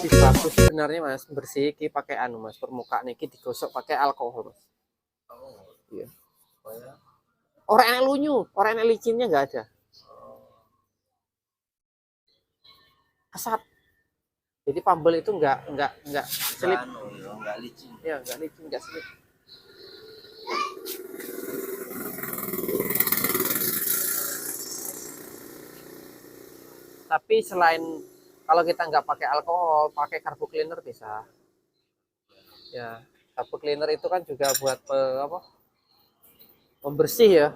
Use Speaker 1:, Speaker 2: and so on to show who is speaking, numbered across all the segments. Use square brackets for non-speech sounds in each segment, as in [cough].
Speaker 1: lebih bagus sebenarnya mas bersih iki pakai anu mas permukaan iki digosok pakai alkohol mas.
Speaker 2: Oh,
Speaker 1: iya. Orang enak lunyu orang enak licinnya nggak ada. Asap jadi pambel itu nggak nggak nggak selip.
Speaker 2: Anu nggak licin.
Speaker 1: ya nggak licin nggak selip. Tapi selain kalau kita nggak pakai alkohol pakai carbo cleaner bisa. Ya carbo cleaner itu kan juga buat apa pembersih ya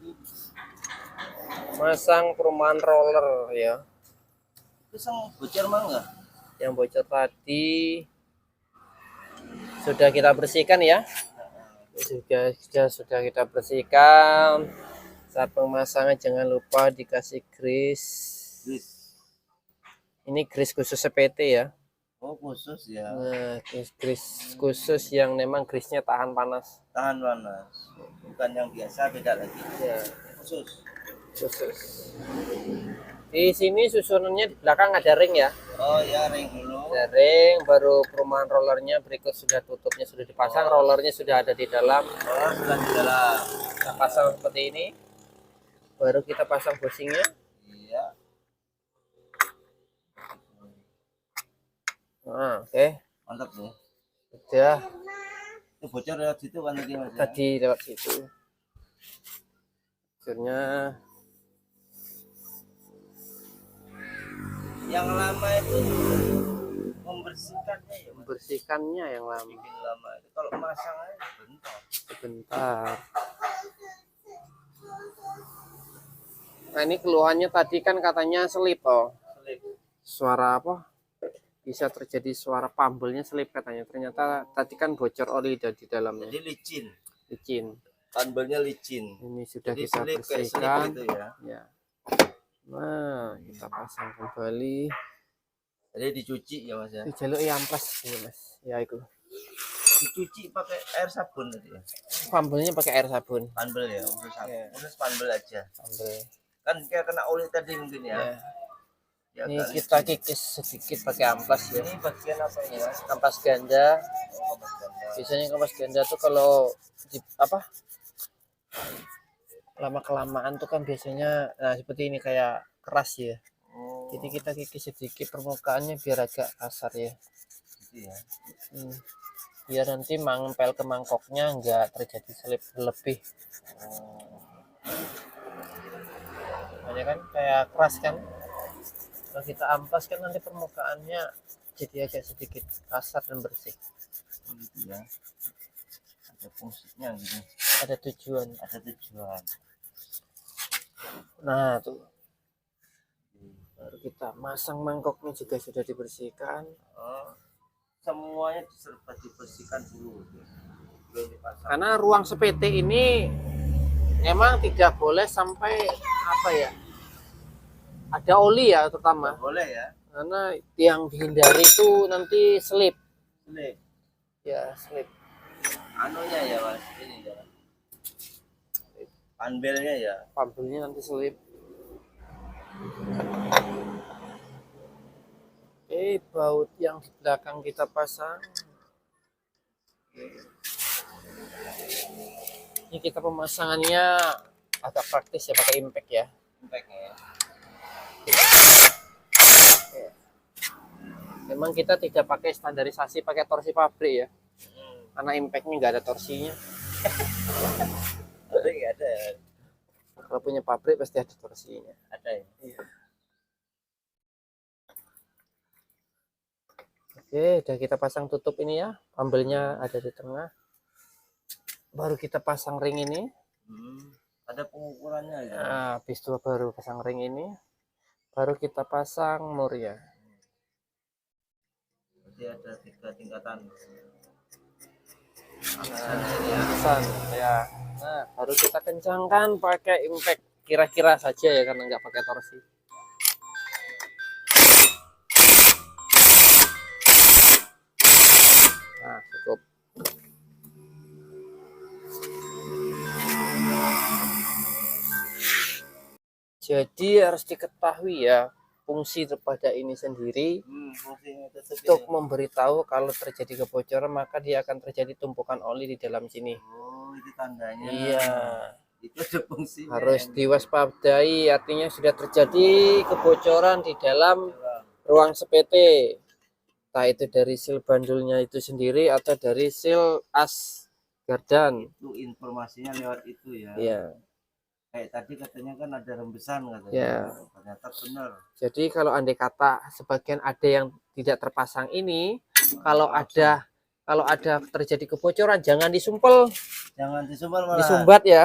Speaker 2: ini?
Speaker 1: masang perumahan roller ya.
Speaker 2: Itu sang bocor mah
Speaker 1: yang bocor tadi. Sudah kita bersihkan ya. Sudah sudah sudah kita bersihkan. Saat pemasangan jangan lupa dikasih grease.
Speaker 2: Gris.
Speaker 1: ini grease khusus CPT ya
Speaker 2: Oh khusus ya,
Speaker 1: nah grease khusus yang memang grease-nya tahan panas
Speaker 2: tahan panas. Bukan yang biasa beda lagi.
Speaker 1: ya
Speaker 2: Khusus.
Speaker 1: khusus di sini susunannya di belakang ada ring ya
Speaker 2: Oh ya ring dulu.
Speaker 1: ada ring baru perumahan rollernya berikut sudah tutupnya sudah dipasang rollernya sudah ada di dalam
Speaker 2: Oh sudah di dalam.
Speaker 1: kita pasang seperti ini baru kita pasang bushingnya
Speaker 2: Iya.
Speaker 1: Nah oke
Speaker 2: Mantap tuh.
Speaker 1: sudah
Speaker 2: Itu bocor lewat situ kan tadi mas. ya?
Speaker 1: tadi lewat situ akhirnya
Speaker 2: Yang lama itu membersihkannya ya mas.
Speaker 1: membersihkannya yang lama
Speaker 2: Bikin lama itu kalau masang aja bentar.
Speaker 1: sebentar nah ini keluhannya tadi kan katanya selip oh
Speaker 2: Selip.
Speaker 1: suara apa bisa terjadi suara pambelnya selip katanya ternyata tadi kan bocor oli dari di dalamnya
Speaker 2: Jadi licin.
Speaker 1: licin
Speaker 2: Tanbelnya licin.
Speaker 1: ini sudah
Speaker 2: Jadi
Speaker 1: kita
Speaker 2: selip
Speaker 1: bersihkan
Speaker 2: gitu ya.
Speaker 1: ya nah kita pasang kembali
Speaker 2: Jadi dicuci ya mas ya.
Speaker 1: di jalur amplas ini mas ya itu
Speaker 2: Dicuci pakai air sabun tadi ya.
Speaker 1: pambelnya pakai air sabun
Speaker 2: Panbel ya, khusus sabun.
Speaker 1: Iya.
Speaker 2: Khusus panbel aja.
Speaker 1: pambel
Speaker 2: Kan kayak kena oli tadi mungkin ya.
Speaker 1: ya.
Speaker 2: Ya,
Speaker 1: ini kita kikis sedikit pakai amplas ya.
Speaker 2: Ini bagian apa ini mas?
Speaker 1: ampas ganda.
Speaker 2: Oh, ganda.
Speaker 1: biasanya kampas ganda tuh kalau di apa? Lama kelamaan tuh kan biasanya nah seperti ini kayak keras ya.
Speaker 2: Oh,
Speaker 1: jadi kita kikis sedikit permukaannya biar agak kasar ya.
Speaker 2: Gitu ya.
Speaker 1: Hmm. biar nanti mangpel ke mangkoknya nggak terjadi selip lebih.
Speaker 2: Oh,
Speaker 1: makanya kan kayak keras kan kalau kita ampas kan nanti permukaannya jadi agak sedikit kasar dan bersih
Speaker 2: gitu ya. Ada fungsinya gitu.
Speaker 1: ada tujuan
Speaker 2: Ada tujuan.
Speaker 1: nah tuh baru kita masang mangkoknya juga sudah dibersihkan
Speaker 2: Oh, semuanya serba dibersihkan dulu. Belum dipasang.
Speaker 1: karena ruang seperti ini emang tidak boleh sampai apa ya ada oli ya terutama
Speaker 2: Boleh ya.
Speaker 1: karena yang dihindari itu nanti slip
Speaker 2: Selip.
Speaker 1: ya slip
Speaker 2: Anunya ya mas. Ini ya. Panbelnya ya.
Speaker 1: pambelnya nanti slip oke baut yang di belakang kita pasang Ini kita pemasangannya agak praktis ya pakai impact ya.
Speaker 2: Impact ya.
Speaker 1: Memang kita tidak pakai standarisasi pakai torsi pabrik ya.
Speaker 2: Hmm.
Speaker 1: Karena impactnya nggak ada torsinya.
Speaker 2: Ada nggak ada?
Speaker 1: Kalau punya pabrik pasti ada torsinya.
Speaker 2: Ada ya.
Speaker 1: Oke, udah kita pasang tutup ini ya. Pambelnya ada di tengah. Baru kita pasang ring ini.
Speaker 2: Hmm. Ada pengukurannya ya.
Speaker 1: Nah, habis itu baru pasang ring ini. Baru kita pasang mur ya.
Speaker 2: Berarti ada tiga tingkatan.
Speaker 1: Pesan, ya. Nah, baru kita kencangkan pakai impact. Kira-kira saja ya karena nggak pakai torsi. Nah, cukup. Jadi harus diketahui ya fungsi daripada ini sendiri
Speaker 2: Hmm, tetap
Speaker 1: untuk memberitahu kalau terjadi kebocoran maka dia akan terjadi tumpukan oli di dalam sini.
Speaker 2: Oh, itu tandanya.
Speaker 1: Iya,
Speaker 2: Itu ada fungsinya.
Speaker 1: harus diwaspadai artinya sudah terjadi kebocoran di dalam ruang SPT. Entah itu dari sil bandulnya itu sendiri atau dari sil as gardan.
Speaker 2: Itu informasinya lewat itu ya.
Speaker 1: Iya.
Speaker 2: Kayak tadi katanya kan ada rembesan katanya.
Speaker 1: Iya.
Speaker 2: Ternyata benar.
Speaker 1: Jadi kalau andai kata sebagian ada yang tidak terpasang ini, kalau ada kalau ada terjadi kebocoran jangan disumpel,
Speaker 2: Jangan disumbat malah.
Speaker 1: disumbat ya.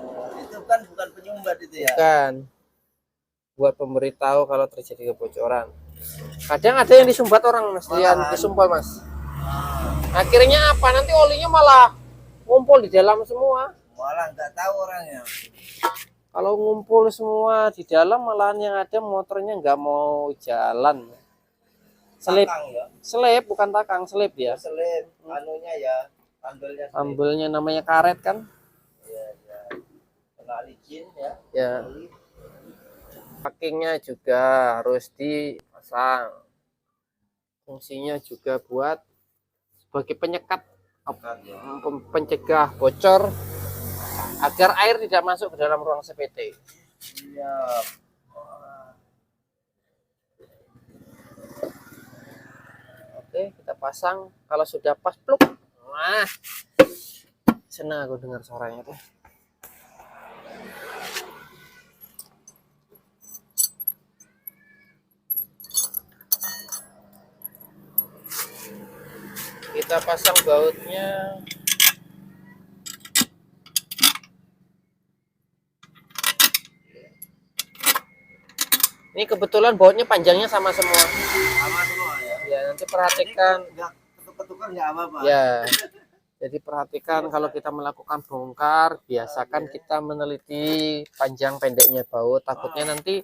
Speaker 2: Oh, itu kan bukan penyumbat itu ya.
Speaker 1: kan buat pemberitahu kalau terjadi kebocoran. Kadang ada yang disumbat orang mas, yang disumpal mas. Akhirnya apa? Nanti olinya malah ngumpul di dalam semua.
Speaker 2: Malah nggak tahu orangnya.
Speaker 1: Kalau ngumpul semua di dalam malahan yang ada motornya nggak mau jalan. Selip,
Speaker 2: Takang ya.
Speaker 1: selip bukan takang, selip ya.
Speaker 2: Selip anunya ya. Ambilnya selip.
Speaker 1: Ambilnya namanya karet kan?
Speaker 2: Iya, iya. Kena licin ya.
Speaker 1: Ya. Packingnya juga harus dipasang. Fungsinya juga buat sebagai penyekat
Speaker 2: ya.
Speaker 1: pencegah bocor agar air tidak masuk ke dalam ruang CPT.
Speaker 2: Iya.
Speaker 1: Oke, kita pasang. Kalau sudah pas pluk. Wah. Senang aku dengar suaranya tuh. Kita pasang bautnya Ini kebetulan bautnya panjangnya sama semua.
Speaker 2: Sama semua ya.
Speaker 1: Ya, nanti perhatikan.
Speaker 2: Ketuk-ketukan nggak apa-apa.
Speaker 1: Ya. Jadi perhatikan kalau kita melakukan bongkar, biasakan kita meneliti panjang pendeknya baut. Takutnya nanti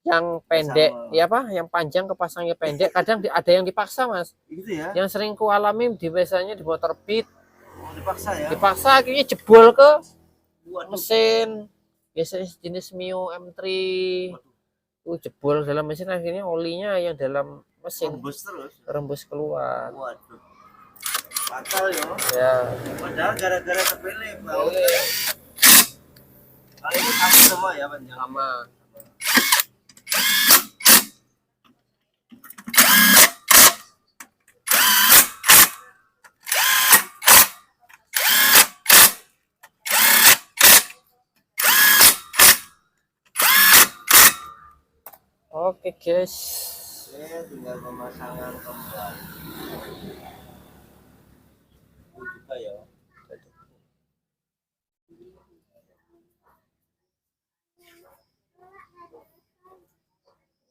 Speaker 1: yang pendek,
Speaker 2: Sama.
Speaker 1: ya apa? Yang panjang kepasangnya pendek. Kadang di- ada yang dipaksa, Mas.
Speaker 2: Gitu ya.
Speaker 1: Yang sering ku alami di biasanya di motor beat,
Speaker 2: Mau dipaksa ya.
Speaker 1: dipaksa akhirnya jebol ke
Speaker 2: Waduh.
Speaker 1: mesin. Biasanya jenis Mio M3. Uh, jebol dalam mesin akhirnya olinya yang dalam mesin
Speaker 2: Tembus terus.
Speaker 1: rembus keluar.
Speaker 2: Waduh. Fatal ya.
Speaker 1: Ya.
Speaker 2: Padahal gara-gara sepele bau. Kali ini sama semua ya panjang.
Speaker 1: Sama. Oke guys,
Speaker 2: Oke, tinggal pemasangan kembali. Juga ya.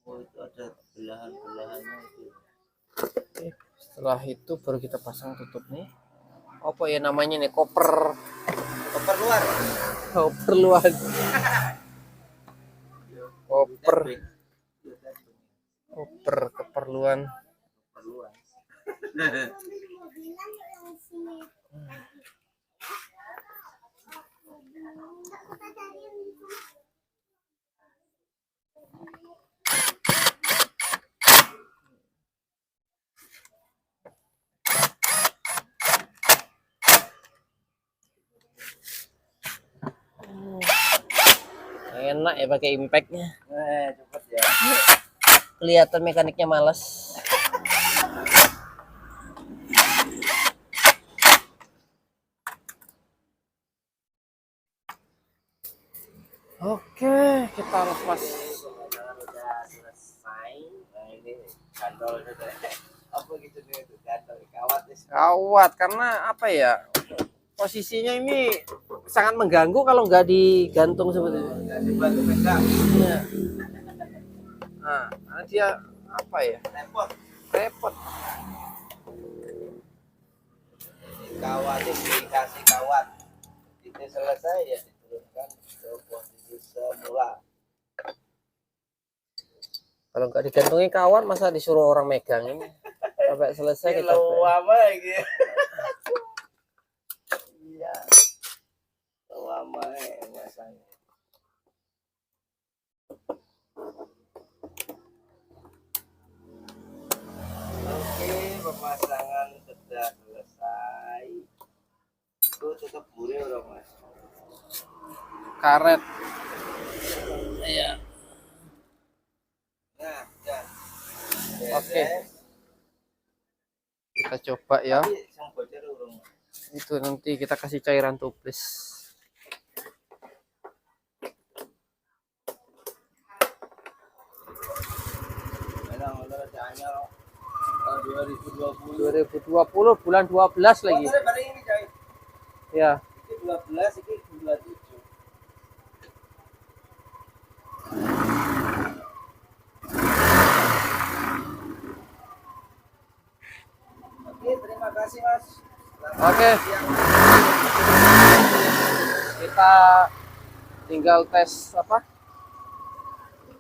Speaker 2: Oh, itu ada belahan-belahannya itu.
Speaker 1: Oke, setelah itu baru kita pasang tutup nih. Apa ya namanya nih koper,
Speaker 2: Koper luar.
Speaker 1: koper luar, [laughs] koper, Oh, Koper keperluan.
Speaker 2: Keperluan.
Speaker 1: enak ya pakai impactnya.
Speaker 2: Eh, cepet ya
Speaker 1: kelihatan mekaniknya males oke kita lepas
Speaker 2: kawat
Speaker 1: karena apa ya posisinya ini sangat mengganggu kalau nggak digantung seperti itu
Speaker 2: Nggak dibantu pegang.
Speaker 1: Iya. nah karena dia apa ya
Speaker 2: Repot.
Speaker 1: repot
Speaker 2: Kawat dikasih kawat. Itu selesai ya diturunkan ke posisi semula.
Speaker 1: kalau nggak digantungi kawan masa disuruh orang megang ini sampai selesai kita
Speaker 2: lama lagi. Iya. Lama ya masanya. Oke, pemasangan sudah selesai. Itu tutup buri udah mas.
Speaker 1: Karet. Iya.
Speaker 2: Nah, ya.
Speaker 1: Oke. kita coba ya. Itu nanti kita kasih cairan tuplis
Speaker 2: tanya tahun 2020.
Speaker 1: 2020 bulan 12 lagi
Speaker 2: Oh, bareng ini coy.
Speaker 1: ya
Speaker 2: Ini 12, ini 27. Oke, terima kasih Mas. Selamat
Speaker 1: Oke.
Speaker 2: siang.
Speaker 1: kita tinggal tes apa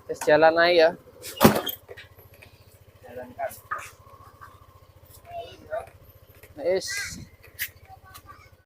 Speaker 1: tes jalan aja ya
Speaker 2: Jalankan.
Speaker 1: Yes.